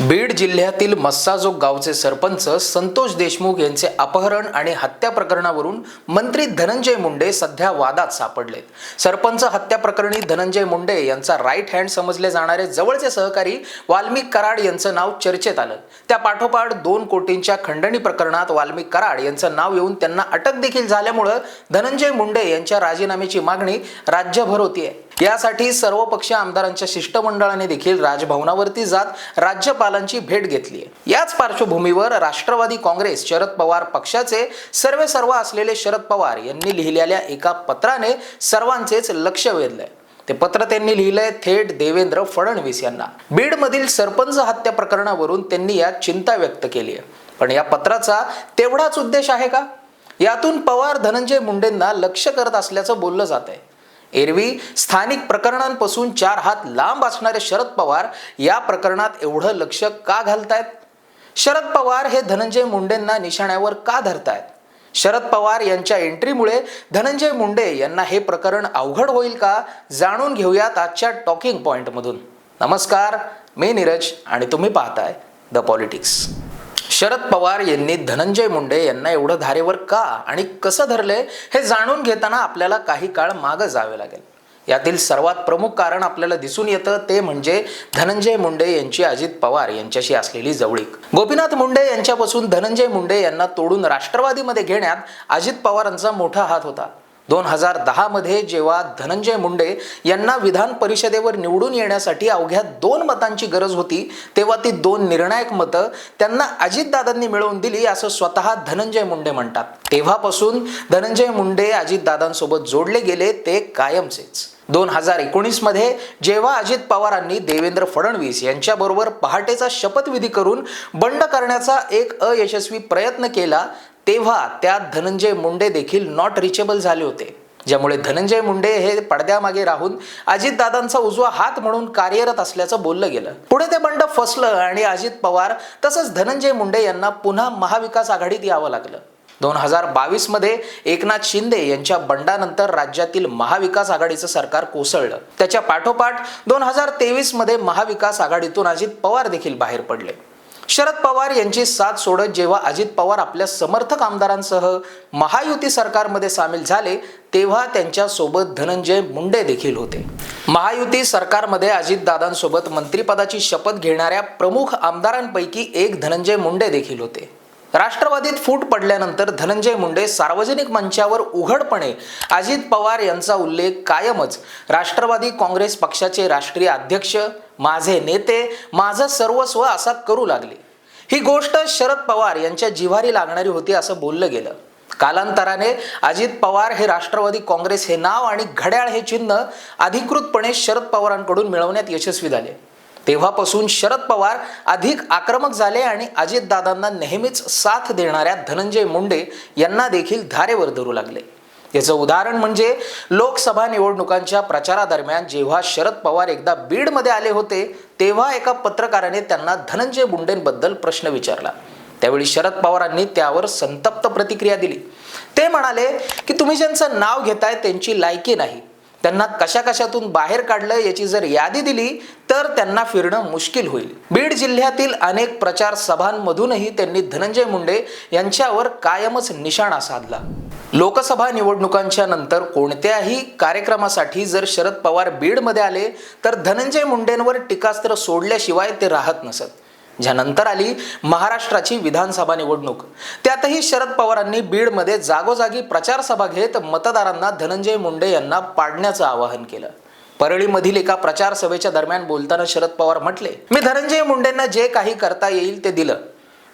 बीड जिल्ह्यातील मस्साजोग गावचे सरपंच संतोष देशमुख यांचे अपहरण आणि हत्या प्रकरणावरून मंत्री धनंजय मुंडे सध्या वादात सापडलेत. सरपंच हत्या प्रकरणी धनंजय मुंडे यांचा राईट हँड समजले जाणारे जवळचे सहकारी वाल्मिक कराड यांचं नाव चर्चेत आलं. त्या पाठोपाठ दोन कोटींच्या खंडणी प्रकरणात वाल्मिक कराड यांचं नाव येऊन त्यांना अटक देखील झाल्यामुळं धनंजय मुंडे यांच्या राजीनाम्याची मागणी राज्यभर होतीये. यासाठी सर्वपक्षीय आमदारांच्या शिष्टमंडळाने देखील राजभवनावरती जात राज्यपालांची भेट घेतली आहे. याच पार्श्वभूमीवर राष्ट्रवादी काँग्रेस शरद पवार पक्षाचे सर्वे सर्व असलेले शरद पवार यांनी लिहिलेल्या एका पत्राने सर्वांचेच लक्ष वेधलंय. ते पत्र त्यांनी लिहिलंय थेट देवेंद्र फडणवीस यांना. बीडमधील सरपंच हत्या प्रकरणावरून त्यांनी यात चिंता व्यक्त केली आहे. पण या पत्राचा तेवढाच उद्देश आहे का? यातून पवार धनंजय मुंडेंना लक्ष करत असल्याचं बोललं जात आहे एरवी स्थानिक प्रकरणांपासून चार हात लांब असणारे शरद पवार या प्रकरणात एवढं लक्ष का घालतायत? शरद पवार हे धनंजय मुंडेंना निशाण्यावर का धरतायत? शरद पवार यांच्या एंट्रीमुळे धनंजय मुंडे यांना हे प्रकरण अवघड होईल का? जाणून घेऊयात आजच्या टॉकिंग पॉइंटमधून. नमस्कार मी नीरज आणि तुम्ही पाहताय द पॉलिटिक्स. शरद पवार यांनी धनंजय मुंडे यांना एवढं धारेवर का आणि कसं धरले हे जाणून घेताना आपल्याला काही काळ मागं जावे लागेल. यातील सर्वात प्रमुख कारण आपल्याला दिसून येतं ते म्हणजे धनंजय मुंडे यांची अजित पवार यांच्याशी असलेली जवळीक. गोपीनाथ मुंडे यांच्यापासून धनंजय मुंडे यांना तोडून राष्ट्रवादीमध्ये घेण्यात अजित पवारांचा मोठा हात होता. दोन हजार दहामध्ये जेव्हा धनंजय मुंडे यांना विधान परिषदेवर निवडून येण्यासाठी अवघ्या दोन मतांची गरज होती तेव्हा ती दोन निर्णायक मतं त्यांना अजितदादांनी मिळवून दिली असं स्वतः धनंजय मुंडे म्हणतात. तेव्हापासून धनंजय मुंडे अजितदादांसोबत जोडले गेले ते कायमचेच. दोन हजार एकोणीसमध्ये जेव्हा अजित पवारांनी देवेंद्र फडणवीस यांच्याबरोबर पहाटेचा शपथविधी करून बंड करण्याचा एक अयशस्वी प्रयत्न केला तेव्हा त्यात धनंजय मुंडे देखील नॉट रिचेबल झाले होते ज्यामुळे धनंजय मुंडे हे पडद्यामागे राहून अजितदादांचा उजवा हात म्हणून कार्यरत असल्याचं बोललं गेलं. पुढे ते बंड फसलं आणि अजित पवार तसंच धनंजय मुंडे यांना पुन्हा महाविकास आघाडीत यावं लागलं. दोन हजार बावीसमध्ये एकनाथ शिंदे यांच्या बंडानंतर राज्यातील महाविकास आघाडीचं सरकार कोसळलं. त्याच्या पाठोपाठ दोन हजार तेवीसमध्ये महाविकास आघाडीतून अजित पवार देखील बाहेर पडले. शरद पवार यांची साथ सोडत जेव्हा अजित पवार आपल्या समर्थक आमदारांसह महायुती सरकारमध्ये सामील झाले तेव्हा त्यांच्यासोबत धनंजय मुंडे देखील होते. महायुती सरकारमध्ये अजितदादांसोबत मंत्रिपदाची शपथ घेणाऱ्या प्रमुख आमदारांपैकी एक धनंजय मुंडे देखील होते. राष्ट्रवादीत फूट पडल्यानंतर धनंजय मुंडे सार्वजनिक मंचावर उघडपणे अजित पवार यांचा उल्लेख कायमच. राष्ट्रवादी काँग्रेस पक्षाचे राष्ट्रीय अध्यक्ष माझे नेते माझं सर्वस्व असा करू लागले. ही गोष्ट शरद पवार यांच्या जिव्हारी लागणारी होती असं बोललं गेलं. कालांतराने अजित पवार हे राष्ट्रवादी काँग्रेस हे नाव आणि घड्याळ हे चिन्ह अधिकृतपणे शरद पवारांकडून मिळवण्यात यशस्वी झाले. तेव्हापासून शरद पवार अधिक आक्रमक झाले आणि अजितदादांना नेहमीच साथ देणाऱ्या धनंजय मुंडे यांना देखील धारेवर धरू लागले. याचं उदाहरण म्हणजे लोकसभा निवडणुकांच्या प्रचारादरम्यान जेव्हा शरद पवार एकदा बीडमध्ये आले होते तेव्हा एका पत्रकाराने त्यांना धनंजय मुंडेंबद्दल प्रश्न विचारला. त्यावेळी शरद पवारांनी त्यावर संतप्त प्रतिक्रिया दिली. ते म्हणाले की तुम्ही ज्यांचं नाव घेताय त्यांची लायकी नाही. त्यांना कशा कशातून बाहेर काढलं याची जर यादी दिली तर त्यांना फिरणं मुश्किल होईल. बीड जिल्ह्यातील अनेक प्रचार सभांमधूनही त्यांनी धनंजय मुंडे यांच्यावर कायमच निशाणा साधला. लोकसभा निवडणुकांच्या नंतर कोणत्याही कार्यक्रमासाठी जर शरद पवार बीडमध्ये आले तर धनंजय मुंडेंवर टीकास्त्र सोडल्याशिवाय ते राहत नसत. ज्यानंतर आली महाराष्ट्राची विधानसभा निवडणूक. त्यातही शरद पवारांनी बीडमध्ये जागोजागी प्रचार सभा घेत मतदारांना धनंजय मुंडे यांना पाडण्याचं आवाहन केलं. परळीमधील एका प्रचार सभेच्या दरम्यान बोलताना शरद पवार म्हटले मी धनंजय मुंडेंना जे काही करता येईल ते दिलं.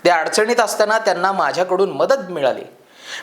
ते अडचणीत असताना त्यांना माझ्याकडून मदत मिळाली.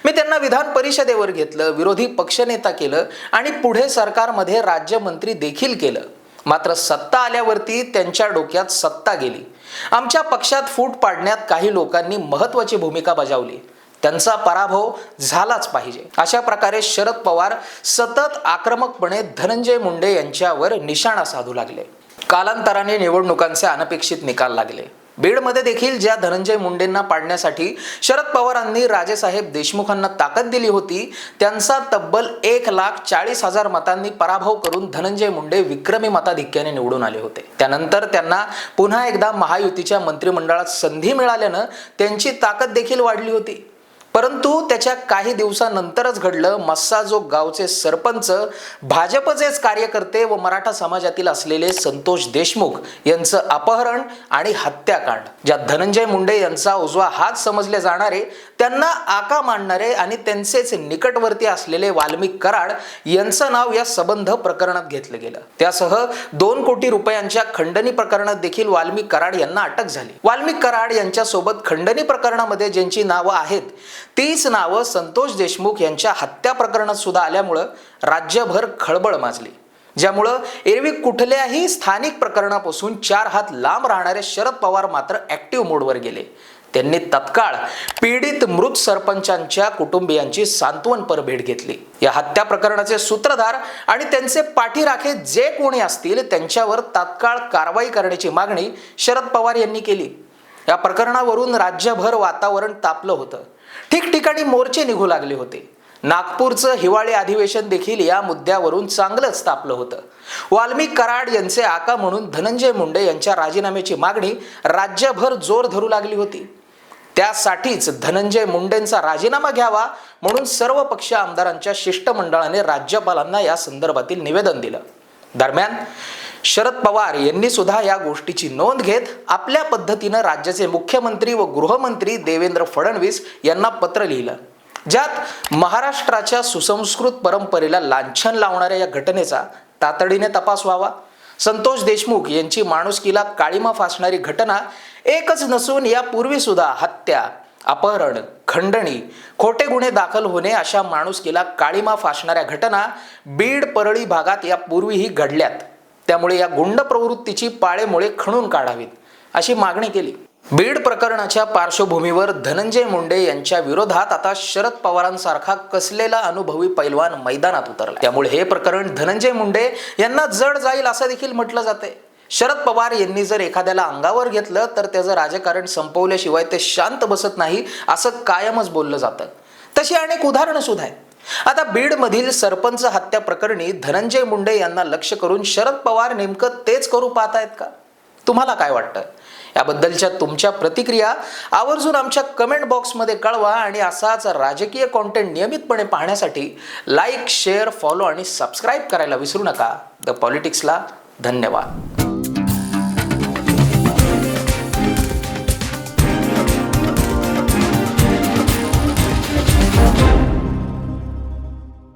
मी त्यांना विधान परिषदेवर घेतलं विरोधी पक्षनेता केलं आणि पुढे सरकारमध्ये राज्यमंत्री देखील केलं. मात्र सत्ता आल्यावरती त्यांच्या डोक्यात सत्ता गेली. आमच्या पक्षात फूट पाडण्यात काही लोकांनी महत्वाची भूमिका बजावली. त्यांचा पराभव झालाच पाहिजे. अशा प्रकारे शरद पवार सतत आक्रमकपणे धनंजय मुंडे यांच्यावर निशाणा साधू लागले. कालांतराने निवडणुकांचे अनपेक्षित निकाल लागले. बीडमध्ये देखील ज्या धनंजय मुंडेंना पाडण्यासाठी शरद पवारांनी राजेसाहेब देशमुखांना ताकद दिली होती त्यांचा तब्बल एक लाख चाळीस हजार मतांनी पराभव करून धनंजय मुंडे विक्रमी मताधिक्याने निवडून आले होते. त्यानंतर त्यांना पुन्हा एकदा महायुतीच्या मंत्रिमंडळात संधी मिळाल्यानं त्यांची ताकद देखील वाढली होती. परंतु त्याच्या काही दिवसानंतरच घडलं मस्साजोग गावचे सरपंच भाजपचेच कार्यकर्ते व मराठा समाजातील असलेले संतोष देशमुख यांचं अपहरण आणि हत्याकांड ज्या धनंजय मुंडे यांचा उजवा हात समजले जाणारे त्यांना आका मांडणारे आणि त्यांचेच निकटवर्ती असलेले वाल्मिक कराड यांचं नाव या सबंध प्रकरणात घेतलं गेलं. त्यासह दोन कोटी रुपयांच्या खंडणी प्रकरणात देखील वाल्मिक कराड यांना अटक झाली. वाल्मिक कराड यांच्यासोबत खंडणी प्रकरणामध्ये ज्यांची नावं आहेत तीच नावं संतोष देशमुख यांच्या हत्या प्रकरणात सुद्धा आल्यामुळं राज्यभर खळबळ माजली. ज्यामुळं एरवी कुठल्याही स्थानिक प्रकरणापासून चार हात लांब राहणारे शरद पवार मात्र ऍक्टिव्ह मोडवर गेले. त्यांनी तत्काळ पीडित मृत सरपंचांच्या कुटुंबियांची सांत्वनपर भेट घेतली. या हत्या प्रकरणाचे सूत्रधार आणि त्यांचे पाठीराखे जे कोणी असतील त्यांच्यावर तात्काळ कारवाई करण्याची मागणी शरद पवार यांनी केली. या प्रकरणावरून राज्यभर वातावरण तापलं होतं. ठिकठिकाणी मोर्चे निघू लागले होते. नागपूरचं हिवाळी अधिवेशन देखील या मुद्द्यावरून चांगलंच तापलं होतं. वाल्मिक कराड यांचे आका म्हणून धनंजय मुंडे यांच्या राजीनाम्याची मागणी राज्यभर जोर धरू लागली होती. त्यासाठीच धनंजय मुंडेंचा राजीनामा घ्यावा म्हणून सर्व पक्ष आमदारांच्या शिष्टमंडळाने राज्यपालांना या संदर्भातील निवेदन दिलं. दरम्यान शरद पवार यांनी सुद्धा या गोष्टीची नोंद घेत आपल्या पद्धतीनं राज्याचे मुख्यमंत्री व गृहमंत्री देवेंद्र फडणवीस यांना पत्र लिहिलं. ज्यात महाराष्ट्राच्या सुसंस्कृत परंपरेला लांछन लावणाऱ्या या घटनेचा तातडीने तपास व्हावा. संतोष देशमुख यांची माणुसकीला काळीमा फासणारी घटना एकच नसून यापूर्वी सुद्धा हत्या अपहरण खंडणी खोटे गुन्हे दाखल होणे अशा माणुसकीला काळीमा फासणाऱ्या घटना बीड परळी भागात यापूर्वीही घडल्यात. त्यामुळे या गुंड प्रवृत्तीची पाळेमुळे खणून काढावीत अशी मागणी केली. बीड प्रकरणाच्या पार्श्वभूमीवर धनंजय मुंडे यांच्या विरोधात आता शरद पवारांसारखा कसलेला अनुभवी पैलवान मैदानात उतरला त्यामुळे हे प्रकरण धनंजय मुंडे यांना जड जाईल असं देखील म्हटलं जाते शरद पवार यांनी जर एखाद्याला अंगावर घेतलं तर त्याचं राजकारण संपवल्याशिवाय ते शांत बसत नाही असं कायमच बोललं जातं. तशी अनेक उदाहरणं सुद्धा आहेत. आता बीडमधील सरपंच हत्या प्रकरणी धनंजय मुंडे यांना लक्ष करून शरद पवार नेमकं तेच करू पाहतायत का? तुम्हाला काय वाटतं याबद्दलच्या तुमच्या प्रतिक्रिया आवर्जून आमच्या कमेंट बॉक्समध्ये कळवा आणि असाच राजकीय कॉन्टेंट नियमितपणे पाहण्यासाठी लाईक शेअर फॉलो आणि सबस्क्राईब करायला विसरू नका. द पॉलिटिक्सला धन्यवाद.